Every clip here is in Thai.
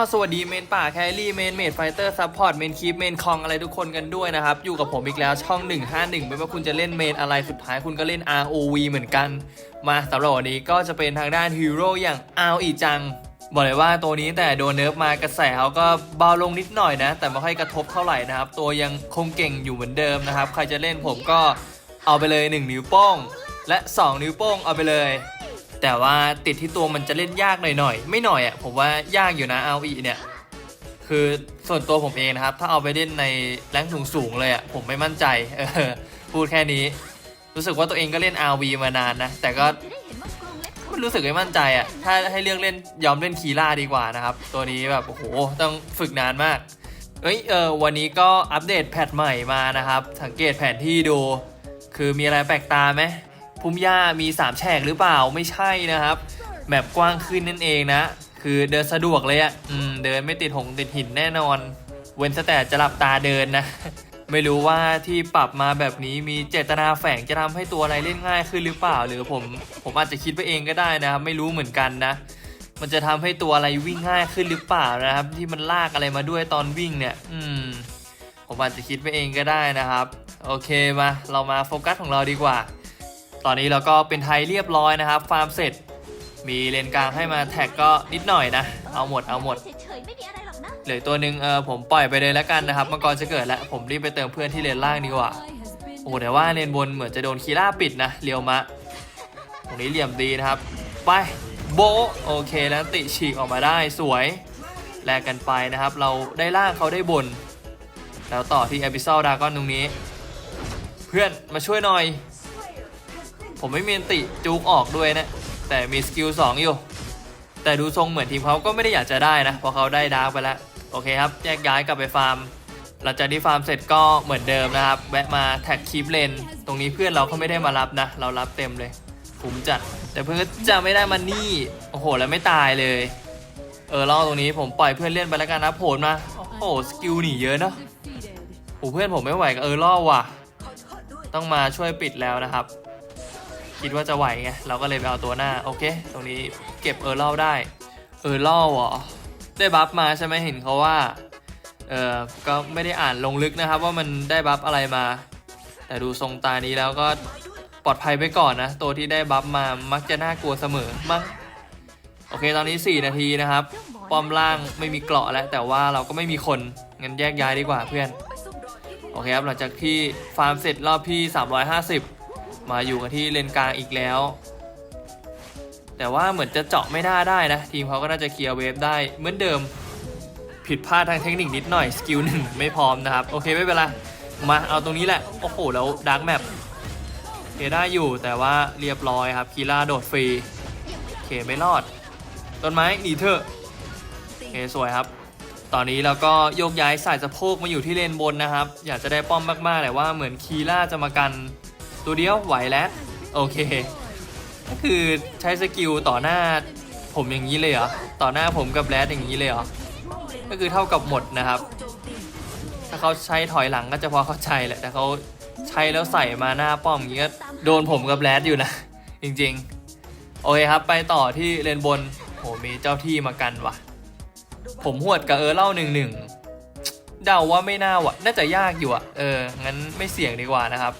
ก็สวัสดีเมนป่าแครี่เมนเมดไฟเตอร์ซัพพอร์ตเมนคีปเมนคองอะไรทุกคนกันด้วยนะครับ อยู่กับผมอีกแล้วช่อง 151 ไม่ว่าคุณจะเล่นเมนอะไรสุดท้ายคุณก็เล่น ROV เหมือนกัน มาสำหรับวันนี้ก็จะเป็นทางด้านฮีโร่อย่างอาวอีจัง บอกเลยว่าตัวนี้แต่โดนเนิร์ฟมากระแสเขาก็เบาลงนิดหน่อยนะ แต่ไม่ค่อยกระทบเท่าไหร่นะครับ ตัวยังคงเก่งอยู่เหมือนเดิมนะครับ ใครจะเล่นผมก็เอาไปเลย 1 นิ้วโป้งและ 2 นิ้วโป้งเอาไปเลย แต่ว่าติดที่ตัวมันจะเล่นยากหน่อยๆ ไม่หน่อยอะผมว่ายากอยู่นะเอาอีเนี่ยคือส่วนตัวผมเองนะครับ ถ้าเอาไปเล่นในแรงสูงสูงๆเลยอะผมไม่มั่นใจเออพูดแค่นี้ รู้สึกว่าตัวเองก็เล่น RV มานานนะ แต่ก็ไม่รู้สึกไม่มั่นใจอะถ้าให้เลือกเล่นยอมเล่นคีล่าดีกว่านะครับ ตัวนี้แบบโอ้โหต้องฝึกนานมากเอ้ยเออวันนี้ก็อัปเดตแพทใหม่มานะครับ สังเกตแผนที่ดู คือมีอะไรแปลกตาไหม พุ่มหญ้ามี 3 แฉกหรือเปล่าไม่ใช่นะครับแมปกว้างขึ้นนั่นเองนะ คือเดินสะดวกเลยอะ่ะอืมเดินไม่ติดหงติดหินแน่นอน เว้นแต่จะหลับตาเดินนะ ไม่รู้ว่าที่ปรับมาแบบนี้มีเจตนาแฝงจะทำให้ตัวอะไรเล่นง่ายขึ้นหรือเปล่า หรือผมผมอาจจะคิดไปเองก็ได้นะครับไม่รู้เหมือนกันนะ มันจะทำให้ตัวอะไรวิ่งง่ายขึ้นหรือเปล่านะครับ ที่มันลากอะไรมาด้วยตอนวิ่งเนี่ย อืม ผมอาจจะคิดไปเองก็ได้นะครับ โอเคมาเรามาโฟกัสของเราดีกว่า อนนี้เราก็เป็นไทยเรียบร้อยนะครับ ฟาร์มเสร็จ มีเลนกลางให้มาแท็กก็นิดหน่อยนะ เอาหมดเอาหมด เฉยๆไม่มีอะไรหรอกนะเหลือตัวหนึ่งเออผมปล่อยไปเลยแล้วกันนะครับมังกรจะเกิดแล้ว ผมรีบไปเติมเพื่อนที่เลนล่างดีกว่า โอ้แต่ว่าเลนบนเหมือนจะโดนคีร่าปิดนะเรียวมะ ตรงนี้เหลี่ยมดีนะครับ ไปโบะโอเคแล้วติฉีกออกมาได้สวยแลกกันไปนะครับ เราได้ล่างเขาได้บน แล้วต่อที่ a b y s s a l Dragon ตรงนี้ เพื่อนมาช่วยหน่อย ผมไม่มีอันติจูกออกด้วยนะ แต่มีสกิล2อยู่ แต่ดูทรงเหมือนทีมเขาก็ไม่ได้อยากจะได้นะเพราะเขาได้ดาร์กไปแล้ว โอเคครับแยกย้ายกลับไปฟาร์ม หลังจากที่ฟาร์มเสร็จก็เหมือนเดิมนะครับแวะมาแท็กคีปเลน ตรงนี้เพื่อนเราเขาไม่ได้มารับนะ เรารับเต็มเลยคุ้มจัด แต่เพื่อนจะไม่ได้มานี่ โอ้โหแล้วไม่ตายเลย เออล่าตรงนี้ผมปล่อยเพื่อนเล่นไปแล้วกันนะโผล่มา โอ้โหสกิลหนีเยอะเนาะโอ้เพื่อนผมไม่ไหวกับเออล่อว่ะ ต้องมาช่วยปิดแล้วนะครับ คิดว่าจะไหวไง เราก็เลยไปเอาตัวหน้า โอเค ตรงนี้เก็บเออร์เล่าได้ เออร์เล่าเหรอ ได้บัฟมาใช่ไหมเห็นเขาว่า เออก็ไม่ได้อ่านลงลึกนะครับ ว่ามันได้บัฟอะไรมา แต่ดูทรงตานี้แล้วก็ปลอดภัยไปก่อนนะ ตัวที่ได้บัฟมามักจะน่ากลัวเสมอมั้งโอเค ตอนนี้ 4 นาทีนะครับ ป้อมล่างไม่มีเกราะแล้ว แต่ว่าเราก็ไม่มีคน งั้นแยกย้ายดีกว่าเพื่อน โอเคครับ หลังจากที่ฟาร์มเสร็จรอบที่ 350 มาอยู่กันที่เลนกลางอีกแล้ว แต่ว่าเหมือนจะเจาะไม่น่าได้นะ ทีมเขาก็น่าจะเคลียร์เวฟได้เหมือนเดิม ผิดพลาดทางเทคนิคนิดหน่อยสกิลหนึ่งไม่พร้อมนะครับ โอเคไม่เป็นไรมาเอาตรงนี้แหละ โอ้โห แล้วดาร์กแมปเคได้อยู่แต่ว่าเรียบร้อยครับคีล่าโดดฟรีเคไม่รอด ต้นไม้หนีเถอะเคสวยครับ ตอนนี้เราก็โยกย้ายสายสะโพกมาอยู่ที่เลนบนนะครับ อยากจะได้ป้อมมากๆแต่ว่าเหมือนคีล่าจะมากัน ตัวเดียวไหวแล้ว โอเค ก็คือใช้สกิลต่อหน้าผมอย่างนี้เลยเหรอ ต่อหน้าผมกับแรดอย่างนี้เลยเหรอ ก็คือเท่ากับหมดนะครับ ถ้าเขาใช้ถอยหลังก็จะพอเข้าใจแหละ แต่เขาใช้แล้วใส่มาหน้าป้อมอย่างนี้ก็โดนผมกับแรดอยู่นะ จริงๆ โอเคครับ ไปต่อที่เลนบนโหมีเจ้าที่มากันว่ะ ผมหวดกับเออเล่าหนึ่งหนึ่งเดาว่าไม่น่าวะน่าจะยากอยู่อะเออ งั้นไม่เสี่ยงดีกว่านะครับ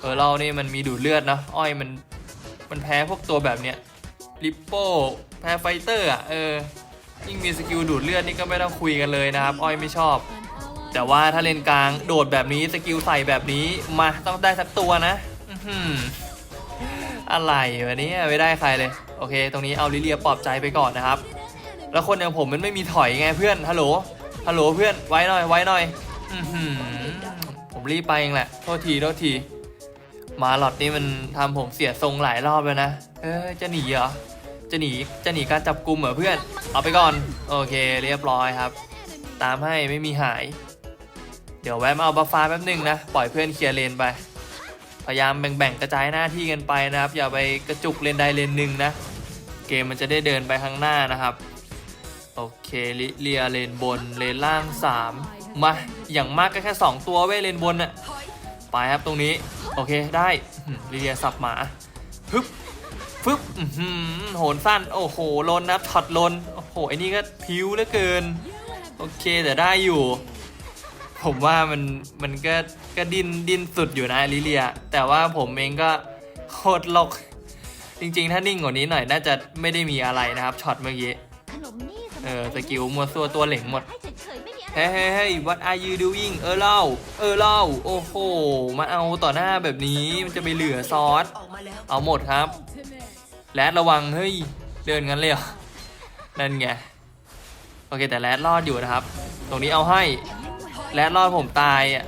เออเรานี่มันมีดูดเลือดนะอ้อยมันมันแพ้พวกตัวแบบเนี้ยลิปโป้แพ้ไฟเตอร์อะเออยิ่งมีสกิลดูดเลือดนี่ก็ไม่ต้องคุยกันเลยนะครับ อ้อยไม่ชอบ แต่ว่าถ้าเลนกลางโดดแบบนี้สกิลใส่แบบนี้มาต้องได้สักตัวนะอื้อะไรวะเนี้ไม่ได้ใครเลย โอเค ตรงนี้เอาลิเลียปลอบใจไปก่อนนะครับ แล้วคนอย่างผมมันไม่มีถอยไงเพื่อนฮัลโหลฮัลโหลเพื่อนไว้หน่อยไว้หน่อยอื้อหือผมรีบไปเองแหละโทษทีโทษที มาหลอดนี่มันทำผมเสียทรงหลายรอบแล้วนะ เออจะหนีเหรอ จะหนี จะหนีการจับกลุ่มเหรอเพื่อน เอาไปก่อน โอเค เรียบร้อยครับ ตามให้ไม่มีหาย เดี๋ยวแวะมาเอาบัฟฟ้าแป๊บหนึงนะ ปล่อยเพื่อนเคลียร์เลนไป พยายามแบ่งๆกระจายหน้าที่กันไปนะครับ อย่าไปกระจุกเลนใดเลนหนึ่งนะ เกมมันจะได้เดินไปข้างหน้านะครับ โอเคลิเลียเลนบนเลนล่าง 3 มา อย่างมากก็แค่ 2 ตัวเว้เลนบนน่ะ ไปครับตรงนี้ โอเคได้ลิเลียสับหมาฮึบฟึบหอโหนสั้น โอ้โหลนนะครับช็อตลน โอ้โหไอ้นี่ก็พิ้วเหลือเกิน โอเคแต่ได้อยู่ ผมว่ามันมันก็ก็ดินดินสุดอยู่นะลิเลีย แต่ว่าผมเองก็โคตรลก จริงๆ ถ้านิ่งกว่านี้หน่อย น่าจะไม่ได้มีอะไรนะครับช็อตเมื่อกี้ เออสกิลมัวซัวตัวเหล่งหมด เฮ้ยเฮ้ยเฮ้ย what are you doing เออเล่า เออเล่า โอ้โหมาเอาต่อหน้าแบบนี้ มันจะไปเหลือซอส เอาหมดครับแรดระวัง เฮ้ย เดินงั้นเลยเหรอ นั่นไง โอเคแต่แรดรอดอยู่นะครับ ตรงนี้เอาให้ แรดรอดผมตายอะ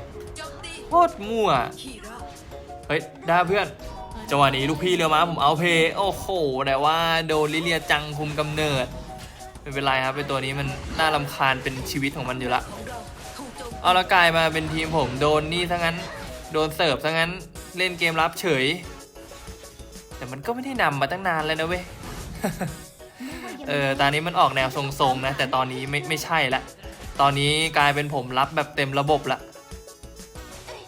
โคตรมั่ว เฮ้ย ได้เพื่อน จังหวะนี้ลูกพี่เรือม้าผมเอาเพย์โอ้โห แต่ว่าโดนลิเลียจังคุมกำเนิด ไม่เป็นไรครับเป็นตัวนี้มันน่ารำคาญเป็นชีวิตของมันอยู่ละเอาและกลายมาเป็นทีมผมโดนนี่ซะงั้น โดนเสิร์ฟซะงั้นเล่นเกมรับเฉย แต่มันก็ไม่ได้นำมาตั้งนานแล้วนะเว้ยเออตอนนี้มันออกแนวทรงๆนะ แต่ตอนนี้ไม่ไม่ใช่ละตอนนี้กลายเป็นผมรับแบบเต็มระบบละ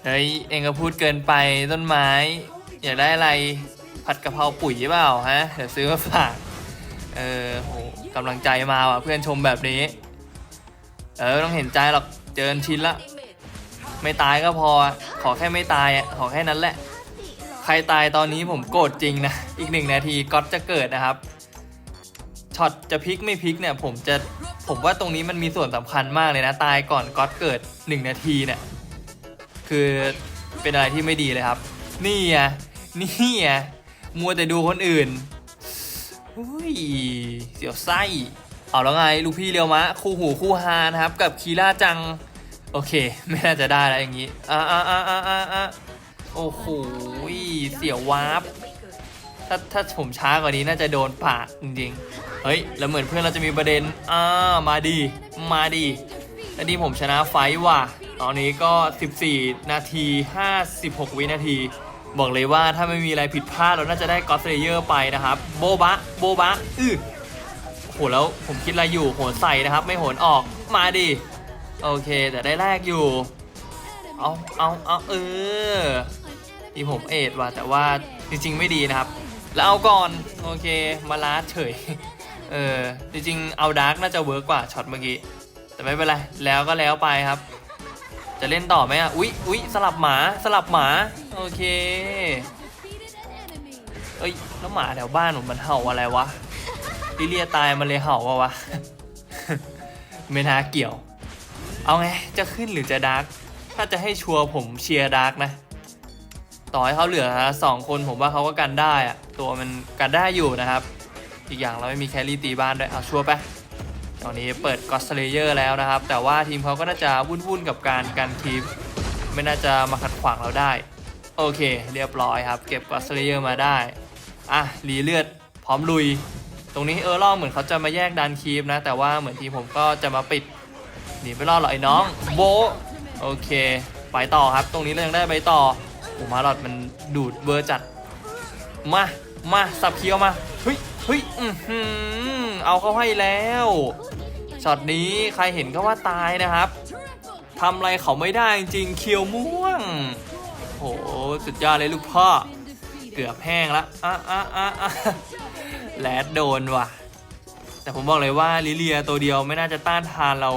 เฮ้ยเองก็พูดเกินไปต้นไม้ อยากได้อะไรผัดกะเพราปุ๋ยเปล่าฮะเดี๋ยวซื้อมาฝากเออโห กำลังใจมาว่ะเพื่อนชมแบบนี้ เออต้องเห็นใจหรอกเจอชินละ ไม่ตายก็พอขอแค่ไม่ตายอะขอแค่นั้นแหละ ใครตายตอนนี้ผมโกรธจริงนะ อีกหนึ่งนาทีก็จะเกิดนะครับช็อตจะพลิกไม่พลิกเนี่ยผมจะผมว่าตรงนี้มันมีส่วนสำคัญมากเลยนะ ตายก่อนก็อตเกิดหนึ่งนาทีเนี่ยคือเป็นอะไรที่ไม่ดีเลยครับ นี่อะนี่อะมัวแต่ดูคนอื่น อุ้ยเสียวไส้ เอาแล้วไง ลูกพี่เรียวมะ คู่หูคู่ฮานะครับ กับคีร่าจัง โอเค ไม่น่าจะได้แล้วอย่างนี้ อ่าอ่าอ่าอ่าอ่าโอ้โหเสียววาร์ปถ้าถ้าผมช้ากว่านี้น่าจะโดนปาดจริงๆ เฮ้ย แล้วเหมือนเพื่อนเราจะมีประเด็น อ่า มาดี มาดีแล้วดีผมชนะไฟว่ะ ตอนนี้ก็ 14 นาที 56 วินาที บอกเลยว่าถ้าไม่มีอะไรผิดพลาดเราน่าจะได้กอ d เลเยอร์ไปนะครับ โบบะ โบบะ อื้อโหแล้วผมคิดอะไรอยู่โหนใส่นะครับ ไม่โหนออกมาดิ โอเค แต่ได้แรกอยู่ เอาเอาเอาเออทีผมเอ็ดว่ะแต่ว่าจริง ๆ ไม่ดีนะครับ แล้วเอาก่อน โอเค มาลาดเฉย เออ จริง ๆ เอาดาร์กน่าจะเวิร์กกว่าช็อตเมื่อกี้ แต่ไม่เป็นไร แล้วก็แล้วไปครับ จะเล่นต่อไหมอะ อุ๊ยอุ๊ยสลับหมาสลับหมา โอเค เอ้ยแล้วหมาแถวบ้านผมมันเห่าอะไรวะลิเลียตายมันเลยเห่าวะวะไม่น่าเกี่ยว เอาไง จะขึ้นหรือจะดาร์กถ้าจะให้ชัวร์ผมเชียร์ดาร์กนะ ต่อให้เขาเหลือสองคนผมว่าเขาก็กันได้อะตัวมันกันได้อยู่นะครับ อีกอย่างเราไม่มีแครี่ตีบ้านด้วยเอาชัวร์ไป ตอนนี้เปิดกอสเลเยอร์แล้วนะครับ แต่ว่าทีมเขาก็น่าจะวุ่นๆกับการกันทีม ไม่น่าจะมาขัดขวางเราได้ โอเค เรียบร้อยครับ เก็บกอสเลเยอร์มาได้ อะรีเลือดพร้อมลุย ตรงนี้เออร์ล่อเหมือนเขาจะมาแยกดันคีฟนะ แต่ว่าเหมือนทีมผมก็จะมาปิดหนีไม่รอดหรอกไอ้น้อง โบโอเค ไปต่อครับตรงนี้เรายังได้ไปต่อโอ้มาหลอดมันดูดเวอร์จัด มา มาสับเคียวมาเฮ้ยเฮ้ยอือหือเอาเข้าให้แล้ว ช็อตนี้ใครเห็นก็ว่าตายนะครับทำอะไรเขาไม่ได้จริงเคียวม่วง โหสุดยอดเลยลูกพ่อ เกือบแห้งละอะอะอะอะแลดโดนว่ะ แต่ผมบอกเลยว่าลิเลียตัวเดียวไม่น่าจะต้านทานเรา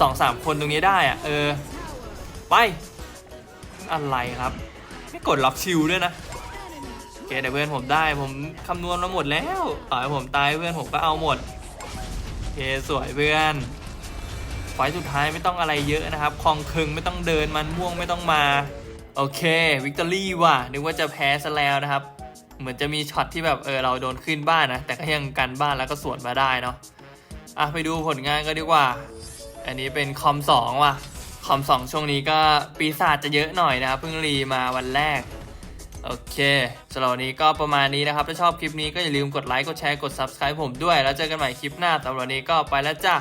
สองสามคนตรงนี้ได้อะเออ ไป อะไรครับ ไม่กดล็อกชิลด้วยนะเคแต่เพื่อนผมได้ผมคำนวณมาหมดแล้ว ต่อให้ผมตายเพื่อนผมก็เอาหมด เคสวยเพื่อนไฟสุดท้ายไม่ต้องอะไรเยอะนะครับคลองคึงไม่ต้องเดินมันม่วงไม่ต้องมา โอเควิกตอรี่ว่ะนึกว่าจะแพ้ซะแล้วนะครับ เหมือนจะมีช็อตที่แบบเออเราโดนขึ้นบ้านนะ แต่ก็ยังกันบ้านแล้วก็สวนมาได้เนาะอะไปดูผลงานก็ดีกว่า อันนี้เป็นคอมสองว่ะคอมสองช่วงนี้ก็ปีศาจจะเยอะหน่อยนะครับเพิ่งรีมาวันแรก โอเคสำหรับวันนี้ก็ประมาณนี้นะครับ ถ้าชอบคลิปนี้ก็อย่าลืมกดไลค์ กดแชร์ กด Subscribe ผมด้วย แล้วเจอกันใหม่คลิปหน้าสำหรับวันนี้ก็ไปแล้วจ้า